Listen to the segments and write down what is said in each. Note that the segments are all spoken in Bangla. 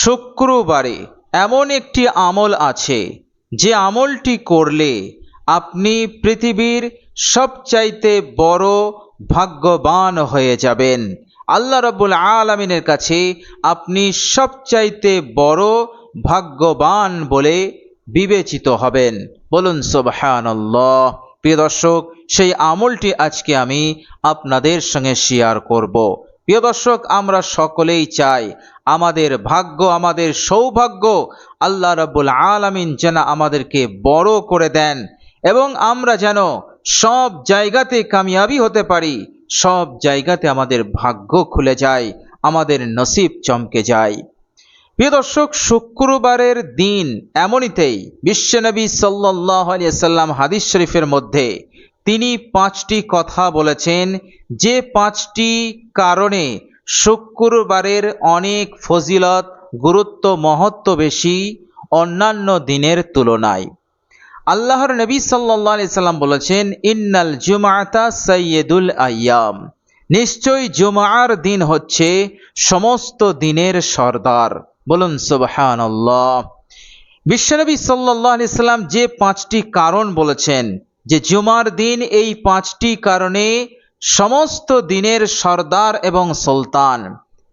শুক্রবারে এমন একটি আমল আছে, যে আমলটি করলে আপনি পৃথিবীর সবচাইতে বড় ভাগ্যবান হয়ে যাবেন। আল্লাহ রব্বুল আলমিনের কাছে আপনি সবচাইতে বড় ভাগ্যবান বলে বিবেচিত হবেন। বলুন, সোবাহানল্লাহ। প্রিয় দর্শক, সেই আমলটি আজকে আমি আপনাদের সঙ্গে শেয়ার করব। প্রিয় দর্শক, আমরা সকলেই চাই আমাদের ভাগ্য, আমাদের সৌভাগ্য আল্লাহ রব্বুল আলমিন যেন আমাদেরকে বড় করে দেন এবং আমরা যেন সব জায়গাতে কামিয়াবি হতে পারি, সব জায়গাতে আমাদের ভাগ্য খুলে যায়, আমাদের নসিব চমকে যায়। প্রিয় দর্শক, শুক্রবারের দিন এমনিতেই বিশ্বনবী সাল্লাহ আলিয়া সাল্লাম হাদিস শরীফের মধ্যে তিনি পাঁচটি কথা বলেছেন, যে পাঁচটি কারণে শুক্রবারের অনেক ফজিলত, গুরুত্ব, মহত্ব বেশি অন্যান্য দিনের তুলনায়। আল্লাহর নবী সাল্লাহ সাল্লাম বলেছেন, ইন্নাল জুমাতা সৈয়দুল আয়াম। নিশ্চয়ই জুমার দিন হচ্ছে সমস্ত দিনের সর্দার। বলুন সুবহান বিশ্বনবী সাল্লাহ সাল্লাম যে পাঁচটি কারণ বলেছেন যে জুমার দিন এই পাঁচটি কারণে সমস্ত দিনের সর্দার এবং সুলতান,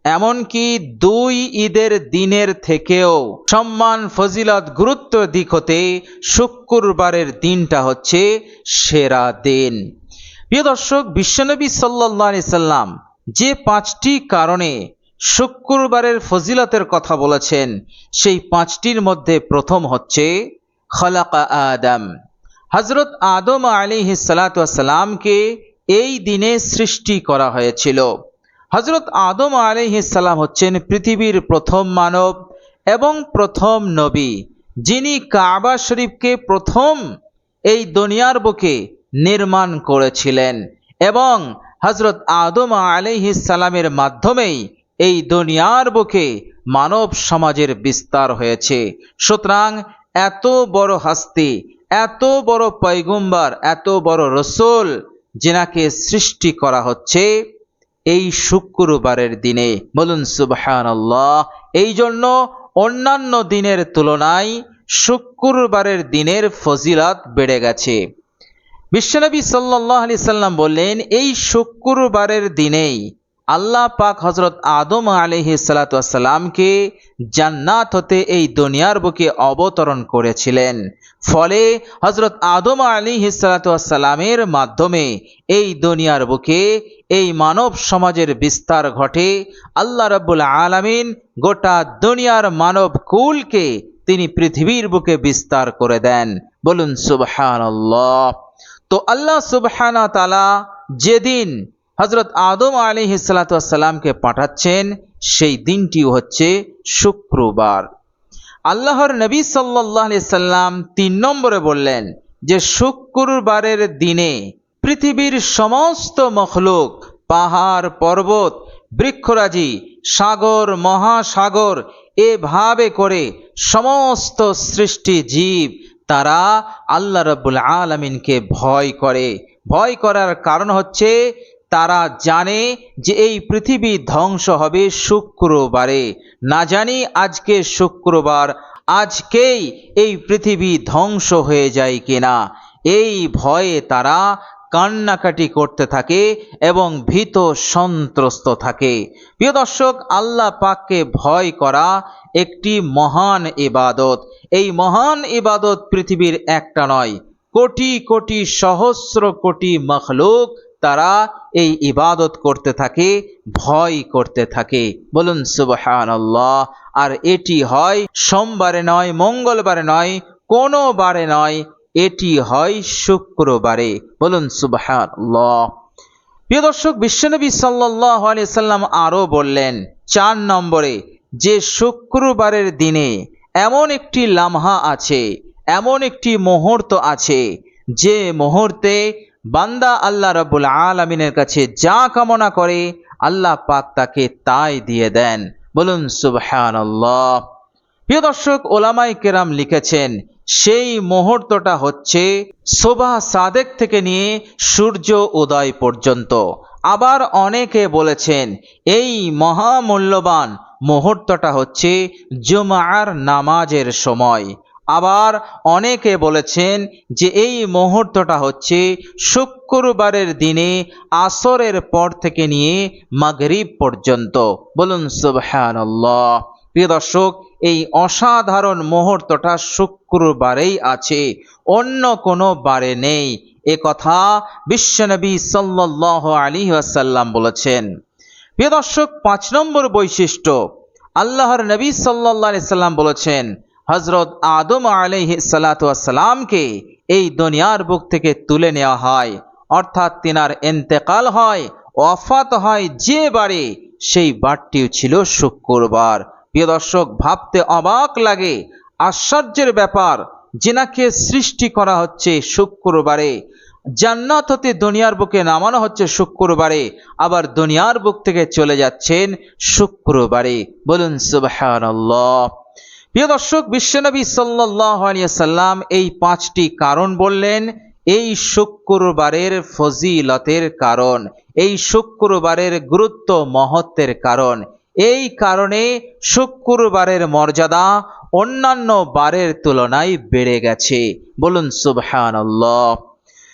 এমনকি দুই ঈদের দিনের থেকেও সম্মান, ফজিলত, গুরুত্ব দিক হতে শুক্রবারের দিনটা হচ্ছে সেরা দিন। প্রিয় দর্শক, বিশ্বনবী সাল্লাহ সাল্লাম যে পাঁচটি কারণে শুক্রবারের ফজিলতের কথা বলেছেন, সেই পাঁচটির মধ্যে প্রথম হচ্ছে, খলাকা আদম। হজরত আদম আলী সালাতামকে এই দিনে সৃষ্টি করা হয়েছিল। হজরত আদম আলিহিসাল্লাম হচ্ছেন পৃথিবীর প্রথম মানব এবং প্রথম নবী, যিনি কাবা শরীফকে প্রথম এই দুনিয়ার বুকে নির্মাণ করেছিলেন এবং হজরত আদম আলিহিসাল্লামের মাধ্যমেই এই দুনিয়ার বুকে মানব সমাজের বিস্তার হয়েছে। সুতরাং এত বড় হাস্তি এত বড় পৈগুম্বার এত বড় রসুল যেনাকে সৃষ্টি করা হচ্ছে এই শুক্রবারের দিনে। বলুন সুবহান এই জন্য অন্যান্য দিনের তুলনায় শুক্রবারের দিনের ফজিলত বেড়ে গেছে। বিশ্বনবী সাল্লাহ আলি সাল্লাম বললেন, এই শুক্রবারের দিনেই আল্লাহ পাক হজরত আদম আলহি সালাতামকে জান্নাত হতে এই দুনিয়ার বুকে অবতরণ করেছিলেন। ফলে হজরত আদম আলী সালাতামের মাধ্যমে এই দুনিয়ার বুকে এই মানব সমাজের বিস্তার ঘটে। আল্লাহ রব্বুল আলমিন গোটা দুনিয়ার মানব কুলকে তিনি পৃথিবীর বুকে বিস্তার করে দেন। বলুন সুবহান তো আল্লাহ সুবহানা তালা যেদিন হজরত আদম আলী সালাতামকে পাঠাচ্ছেন, সেই দিনটি হচ্ছে শুক্রবার। আল্লাহর নবী সাল্লাহ সাল্লাম তিন নম্বরে বললেন যে, শুক্রবারের দিনে পৃথিবীর সমস্ত মখলুক, পাহাড়, পর্বত, বৃক্ষরাজি, সাগর, মহাসাগর এভাবে করে সমস্ত সৃষ্টি জীব, তারা আল্লাহ রব্বুল আলমিনকে ভয় করে। ভয় করার কারণ হচ্ছে তারা জানে যে এই পৃথিবী ধ্বংস হবে শুক্রবারে। না জানি আজকে শুক্রবার, আজকেই এই পৃথিবী ধ্বংস হয়ে যায় কিনা। এই ভয়ে তারা কান্নাকাটি করতে থাকে এবং ভীত সন্ত্রস্ত থাকে। প্রিয় দর্শক, আল্লাহ পাককে ভয় করা একটি মহান ইবাদত। এই মহান ইবাদত পৃথিবীর একটা নয়, কোটি কোটি সহস্র কোটি মখলুক তারা এই ইবাদত করতে থাকে, ভয় করতে থাকে। বলুন সুবহান আর এটি হয় সোমবারে নয়, মঙ্গলবারে নয় কোনো বারে নয়, এটি হয় শুক্রবারে। বলুন সুবহান প্রিয় দর্শক, বিশ্বনবী সাল্লাহ সাল্লাম আরও বললেন, চার নম্বরে, যে শুক্রবারের দিনে এমন একটি লামহা আছে, এমন একটি মুহূর্ত আছে, যে মুহূর্তে বান্দা আল্লাহ রব্বুল আলমিনের কাছে যা কামনা করে, আল্লাহ পাক তাকে তাই দিয়ে দেন। বলুন সুবহান প্রিয় দর্শক ওলামাই কেরাম লিখেছেন, সেই মুহূর্তটা হচ্ছে শোভা সাদেক থেকে নিয়ে সূর্য উদয় পর্যন্ত। আবার অনেকে বলেছেন, এই মহামূল্যবান মুহূর্তটা হচ্ছে জুমার নামাজের সময়। আবার অনেকে বলেছেন যে এই মুহূর্তটা হচ্ছে শুক্রবারের দিনে আসরের পর থেকে নিয়ে মাগরিব পর্যন্ত। বলুন, সুবহানাল্লাহ। প্রিয় দর্শক, এই অসাধারণ মুহূর্তটা শুক্রবারেই আছে, অন্য কোনো বারে নেই। এ কথা বিশ্বনবী সাল্লাহ আলী আসাল্লাম বলেছেন। প্রিয় দর্শক, পাঁচ নম্বর বৈশিষ্ট্য, আল্লাহর নবী সাল্লাহ সাল্লাম বলেছেন হজরত আদম আলহ সালাতামকে এই দুনিয়ার বুক থেকে তুলে নেওয়া হয়। অর্থাৎ তিনার এন্তেকাল হয়, ওয়াফাত হয় যে বারে সেই বারটিও ছিল শুক্রবার। প্রিয় দর্শক, ভাবতে অবাক লাগে, আশ্চর্যের ব্যাপার যেনাকে সৃষ্টি করা হচ্ছে শুক্রবারে। জান্নাত হতে দুনিয়ার বুকে নামানো হচ্ছে শুক্রবারে, আবার দুনিয়ার বুক থেকে চলে যাচ্ছেন শুক্রবারে। বলুন সুবহানাল্লাহ। প্রিয় দর্শক, বিশ্বনবী সাল্লাহ সাল্লাম এই পাঁচটি কারণ বললেন। এই শুক্রবারের ফজিলতের কারণ, এই শুক্রবারের গুরুত্ব মহত্বের কারণ। এই কারণে শুক্রবারের মর্যাদা অন্যান্য বারের তুলনায় বেড়ে গেছে। বলুন, সুবহানাল্লাহ।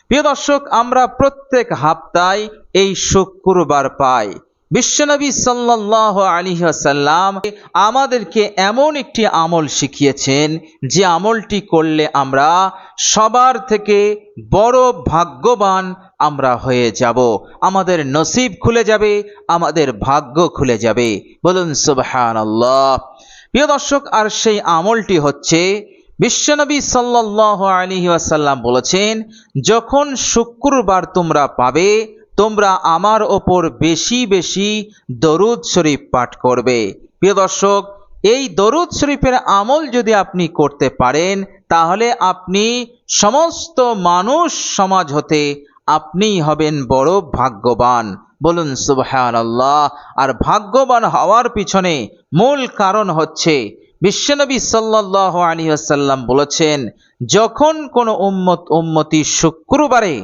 প্রিয় দর্শক, আমরা প্রত্যেক হাপ্তায় এই শুক্রবার পাই। বিশ্বনবী সাল্লাহ আলী সাল্লাম আমাদেরকে এমন একটি আমল শিখিয়েছেন যে আমলটি করলে আমরা সবার থেকে বড় ভাগ্যবান আমরা হয়ে যাব। আমাদের নসিব খুলে যাবে, আমাদের ভাগ্য খুলে যাবে। বলুন সুবহান আল্লাহ প্রিয় দর্শক, আর সেই আমলটি হচ্ছে, বিশ্বনবী সাল্লাহ আলী আসাল্লাম বলেছেন, যখন শুক্রবার তোমরা পাবে তোমরা আমার ওপর বেশি বেশি দরুদ শরীফ পাঠ করবে। প্রিয় দর্শক, এই দরুদ শরীফের আমল যদি আপনি করতে পারেন, তাহলে আপনি সমস্ত মানুষ সমাজ হতে আপনিই হবেন বড় ভাগ্যবান। বলুন সুবহান আল্লাহ আর ভাগ্যবান হওয়ার পিছনে মূল কারণ হচ্ছে, বিশ্বনবী সাল্লাহ আলী আসাল্লাম বলেছেন, যখন কোনো উম্মত উম্মতি শুক্রবারে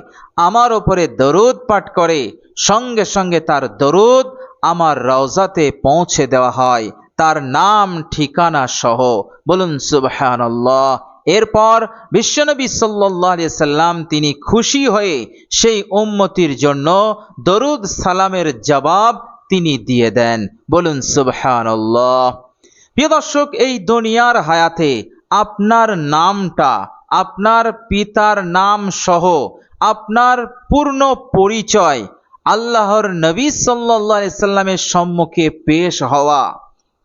আমার ওপরে দরুদ পাঠ করে, সঙ্গে সঙ্গে তার দরুদ আমার রওজাতে পৌঁছে দেওয়া হয়। তার নাম, ঠিকানা সহ। বলুন সুবহান এরপর বিশ্বনবী সাল্লাহ সাল্লাম তিনি খুশি হয়ে সেই উম্মতির জন্য দরুদ সালামের জবাব তিনি দিয়ে দেন। বলুন সুবহান আল্লাহ প্রিয় দর্শক, এই দুনিয়ার হায়াতে আপনার নামটা, আপনার পিতার নাম সহ আপনার পূর্ণ পরিচয় আল্লাহর নবী সাল্লাহ সাল্লামের সম্মুখে পেশ হওয়া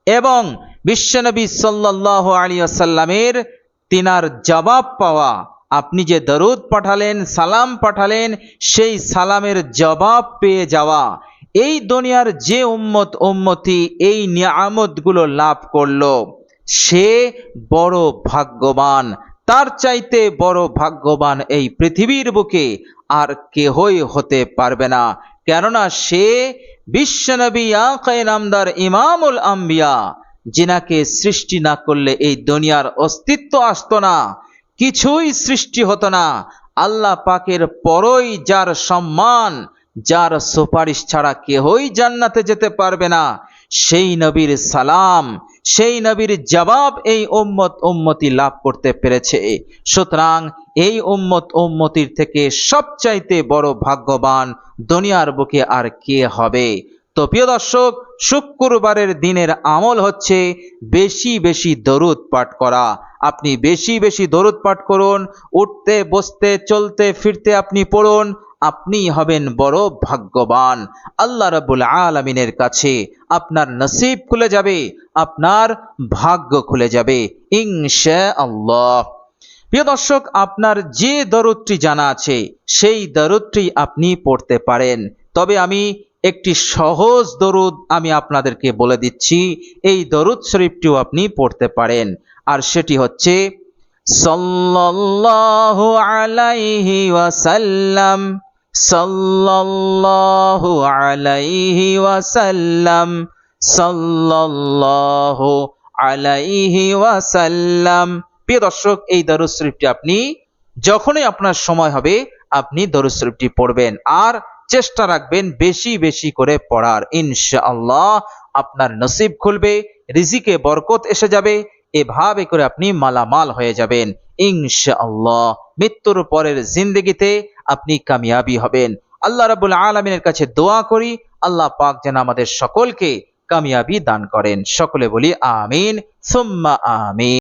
এবং বিশ্বনবী সাল্লাহ আলী আসাল্লামের তিনার জবাব পাওয়া। আপনি যে দরুদ পাঠালেন, সালাম পাঠালেন, সেই সালামের জবাব পেয়ে যাওয়া। এই দুনিয়ার যে উম্মত, উম্মতি এই নিয়ামতগুলো লাভ করল। সে বড় ভাগ্যবান। তার চাইতে বড় ভাগ্যবান এই পৃথিবীর বুকে আর কেহই হতে পারবে না। কেননা সে বিশ্বনবী আকাই নামদার ইমামুল আম্বিয়া, যিনাকে সৃষ্টি না করলে এই দুনিয়ার অস্তিত্ব আসত না, কিছুই সৃষ্টি হতো না। আল্লাহ পাকের পরই যার সম্মান, যার সুপারিশ ছাড়া কেহই জান্নাতে যেতে পারবে না। সেই নবীর সালাম সেই নবীর জবাব এই উম্মত উম্মতি লাভ করতে পেরেছে। সুতরাং এই উম্মত উম্মতির থেকে সবচাইতে বড় ভাগ্যবান দুনিয়ার বুকে আর কে হবে? তো প্রিয় দর্শক, শুক্রবারের দিনের আমল হচ্ছে বেশি বেশি দরুদ পাঠ করা। আপনি বেশি বেশি দরুদ পাঠ করুন, উঠতে, বসতে, চলতে, ফিরতে আপনি পড়ুন আপনি হবেন বড় ভাগ্যবান। আল্লাহ রবুল আলমিনের কাছে আপনার নসিব খুলে যাবে, আপনার ভাগ্য খুলে যাবে ইংশা আল্লাহ প্রিয় দর্শক, আপনার যে দরুদটি জানা আছে, সেই দরুদটি আপনি পড়তে পারেন। তবে আমি একটি সহজ দরুদ আমি আপনাদেরকে বলে দিচ্ছি, এই দরুদ শরীফটিও আপনি পড়তে পারেন। আর সেটি হচ্ছে, সাল্লাল্লাহু আলাইহি ওয়াসাল্লাম। সাল্লাল্লাহু আলাইহি ওয়াসাল্লাম, সাল্লাল্লাহু আলাইহি ওয়াসাল্লাম। প্রিয় দর্শক, এই দরুদ শরীফটি আপনি যখনই আপনার সময় হবে, আপনি দরুদ শরীফটি পড়বেন আর চেষ্টা রাখবেন বেশি বেশি করে পড়ার। ইনশাআল্লাহ আপনার নসিব খুলবে, রিজিকে বরকত এসে যাবে, এভাবে করে আপনি মালামাল হয়ে যাবেন। ইনশাআল্লাহ মৃত্যুর পরের জিন্দগিতে আপনি কামিয়াবি হবেন। আল্লাহ রাবুল আলমিনের কাছে দোয়া করি, আল্লাহ পাক যেন আমাদের সকলকে কামিয়াবি দান করেন। সকলে বলি আমিন, সুম্মা আমিন।